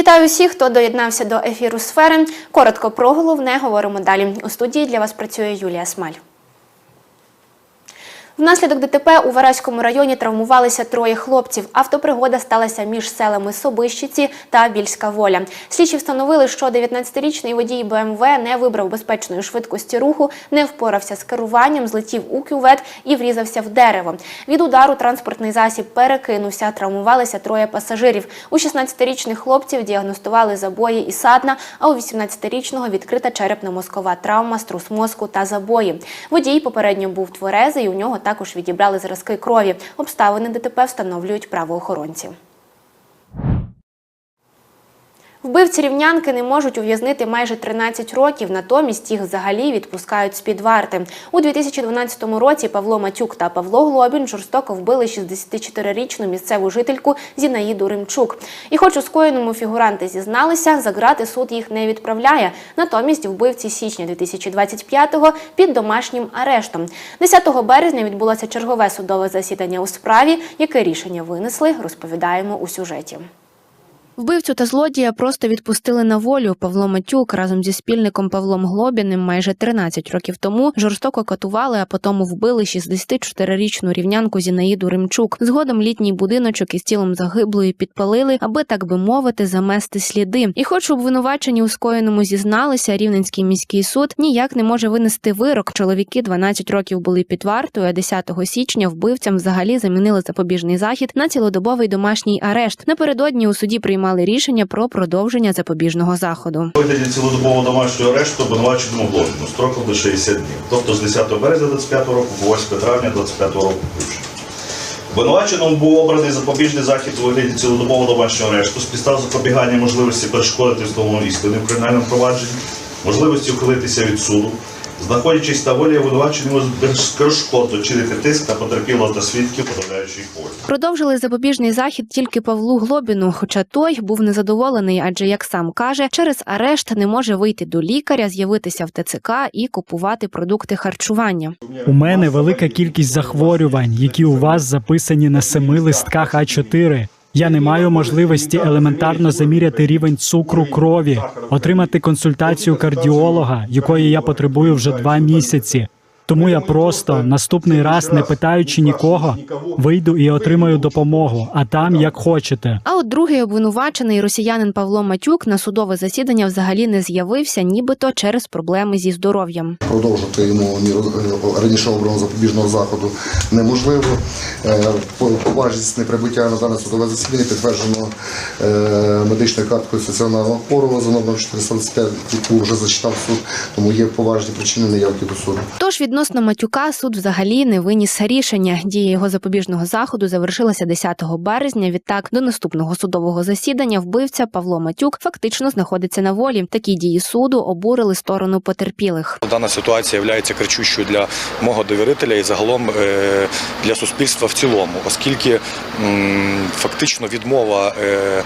Вітаю всіх, хто доєднався до ефіру сфери. Коротко про головне говоримо далі. У студії для вас працює Юлія Смаль. Внаслідок ДТП у Вараському районі травмувалися троє хлопців. Автопригода сталася між селами Собищиці та Більська Воля. Слідчі встановили, що 19-річний водій БМВ не вибрав безпечної швидкості руху, не впорався з керуванням, злетів у кювет і врізався в дерево. Від удару транспортний засіб перекинувся. Травмувалися троє пасажирів. У 16-річних хлопців діагностували забої і садна, а у 18-річного відкрита черепно-мозкова травма, струс мозку та забої. Водій попередньо був тверезий, у нього також відібрали зразки крові. Обставини ДТП встановлюють правоохоронці. Вбивці рівнянки не можуть ув'язнити майже 13 років, натомість їх взагалі відпускають з-під варти. У 2012 році Павло Матюк та Павло Глобін жорстоко вбили 64-річну місцеву жительку Зінаїду Римчук. І хоч у скоєному фігуранти зізналися, за грати суд їх не відправляє. Натомість вбивці січня 2025-го під домашнім арештом. 10 березня відбулося чергове судове засідання у справі. Яке рішення винесли, розповідаємо у сюжеті. Вбивцю та злодія просто відпустили на волю. Павло Матюк разом зі спільником Павлом Глобіним майже 13 років тому жорстоко катували, а потім вбили 64-річну рівнянку Зінаїду Римчук. Згодом літній будиночок із тілом загиблої підпалили, аби так би мовити, замести сліди. І, хоч обвинувачені у скоєному зізналися, Рівненський міський суд ніяк не може винести вирок. Чоловіки 12 років були під вартою, а 10 січня вбивцям взагалі замінили запобіжний захід на цілодобовий домашній арешт. Напередодні у суді приймали рішення про продовження запобіжного заходу. Вигляді цілодобового домашнього арешту обвинуваченому Глобіну строком до 60 днів, тобто з 10 березня 25 року по 8 травня 25 року. Обвинуваченому був обраний запобіжний захід у вигляді цілодобового домашнього арешту з підстав запобігання можливості перешкодити встановлену істини в кримінальному провадженні, можливості ухилитися від суду, знаходячись на волі обвинуваченому безперешкодно чинити тиск на потерпілого та свідків, подавляючи їх. Продовжили запобіжний захід тільки Павлу Глобіну, хоча той був незадоволений, адже як сам каже, через арешт не може вийти до лікаря, з'явитися в ТЦК і купувати продукти харчування. У мене велика кількість захворювань, які у вас записані на семи листках А4. Я не маю можливості елементарно заміряти рівень цукру крові, отримати консультацію кардіолога, якої я потребую вже два місяці. Тому я просто наступний раз, не питаючи нікого, вийду і отримаю допомогу, а там як хочете. А от другий обвинувачений росіянин Павло Матюк на судове засідання взагалі не з'явився, нібито через проблеми зі здоров'ям. Продовжити йому міру е, раніше обраного запобіжного заходу неможливо. Е, по- Поважність неприбуття на дане судове засідання підтверджено е, медичною карткою стаціонарного хворого за номером 425, яку вже зачитав суд, тому є поважні причини неявки до суду. Тож відносно Матюка суд взагалі не виніс рішення. Дія його запобіжного заходу завершилася 10 березня. Відтак до наступного судового засідання вбивця Павло Матюк фактично знаходиться на волі. Такі дії суду обурили сторону потерпілих. Дана ситуація є кричущою для мого довірителя і загалом е, для суспільства в цілому, оскільки фактично відмова е,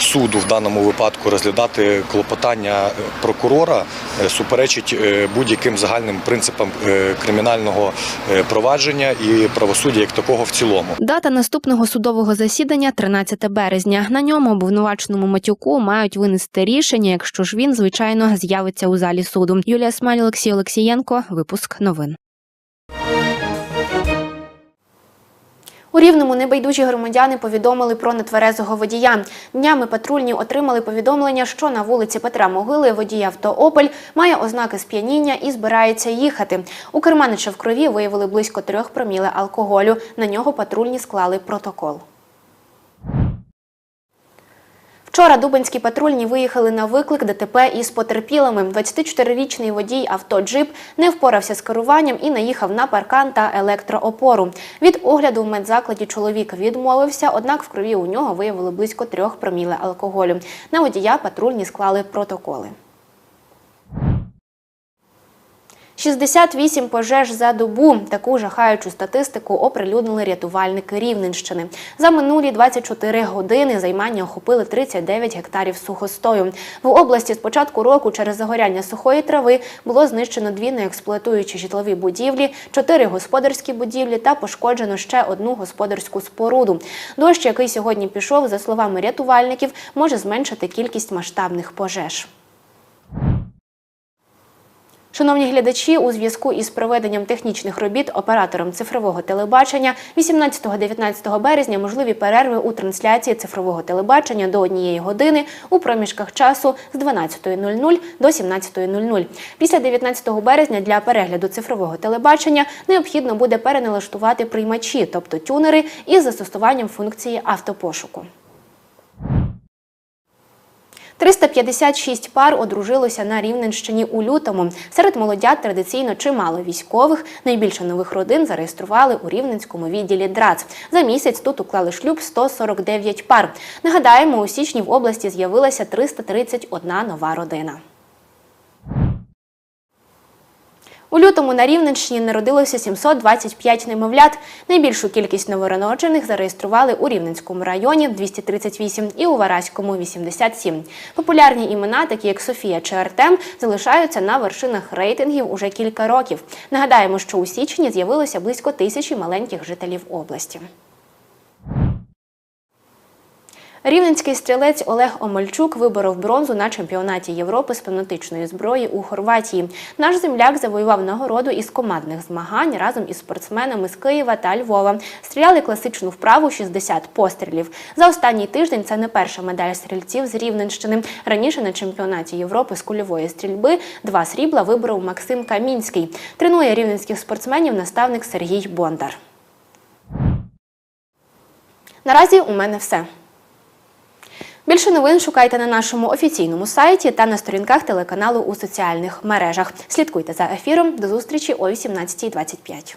суду в даному випадку розглядати клопотання прокурора е, суперечить будь-яким загальним принципам кримінального е, провадження і правосуддя як такого в цілому. Дата наступного судового засідання 13 березня. На ньому обвинуваченому матюку мають винести рішення, якщо ж він звичайно з'явиться у залі суду. Юлія Смаль, Олексій Олексієнко. Випуск новин. У Рівному небайдужі громадяни повідомили про нетверезого водія. Днями патрульні отримали повідомлення, що на вулиці Петра Могили водій авто «Опель» має ознаки сп'яніння і збирається їхати. У керманича в крові виявили близько трьох проміли алкоголю. На нього патрульні склали протокол. Вчора дубинські патрульні виїхали на виклик ДТП із потерпілими. 24-річний водій авто «Джип» не впорався з керуванням і наїхав на паркан та електроопору. Від огляду в медзакладі чоловік відмовився, однак в крові у нього виявили близько трьох проміле алкоголю. На водія патрульні склали протоколи. 68 пожеж за добу. Таку жахаючу статистику оприлюднили рятувальники Рівненщини. За минулі 24 години займання охопили 39 гектарів сухостою. В області з початку року через загоряння сухої трави було знищено дві неексплуатуючі житлові будівлі, чотири господарські будівлі та пошкоджено ще одну господарську споруду. Дощ, який сьогодні пішов, за словами рятувальників, може зменшити кількість масштабних пожеж. Шановні глядачі, у зв'язку із проведенням технічних робіт оператором цифрового телебачення 18-19 березня можливі перерви у трансляції цифрового телебачення до однієї години у проміжках часу з 12.00 до 17.00. Після 19 березня для перегляду цифрового телебачення необхідно буде переналаштувати приймачі, тобто тюнери, із застосуванням функції автопошуку. 356 пар одружилося на Рівненщині у лютому. Серед молодят традиційно чимало військових. Найбільше нових родин зареєстрували у рівненському відділі ДРАЦ. За місяць тут уклали шлюб 149 пар. Нагадаємо, у січні в області з'явилася 331 нова родина. У лютому на Рівненщині народилося 725 немовлят. Найбільшу кількість новонароджених зареєстрували у Рівненському районі 238 і у Вараському 87. Популярні імена, такі як Софія чи Артем, залишаються на вершинах рейтингів уже кілька років. Нагадаємо, що у січні з'явилося близько тисячі маленьких жителів області. Рівненський стрілець Олег Омельчук виборов бронзу на чемпіонаті Європи з пневматичної зброї у Хорватії. Наш земляк завоював нагороду із командних змагань разом із спортсменами з Києва та Львова. Стріляли класичну вправу 60 пострілів. За останній тиждень це не перша медаль стрільців з Рівненщини. Раніше на чемпіонаті Європи з кульової стрільби два срібла виборов Максим Камінський. Тренує рівненських спортсменів наставник Сергій Бондар. Наразі у мене все. Більше новин шукайте на нашому офіційному сайті та на сторінках телеканалу у соціальних мережах. Слідкуйте за ефіром. До зустрічі о 18.25.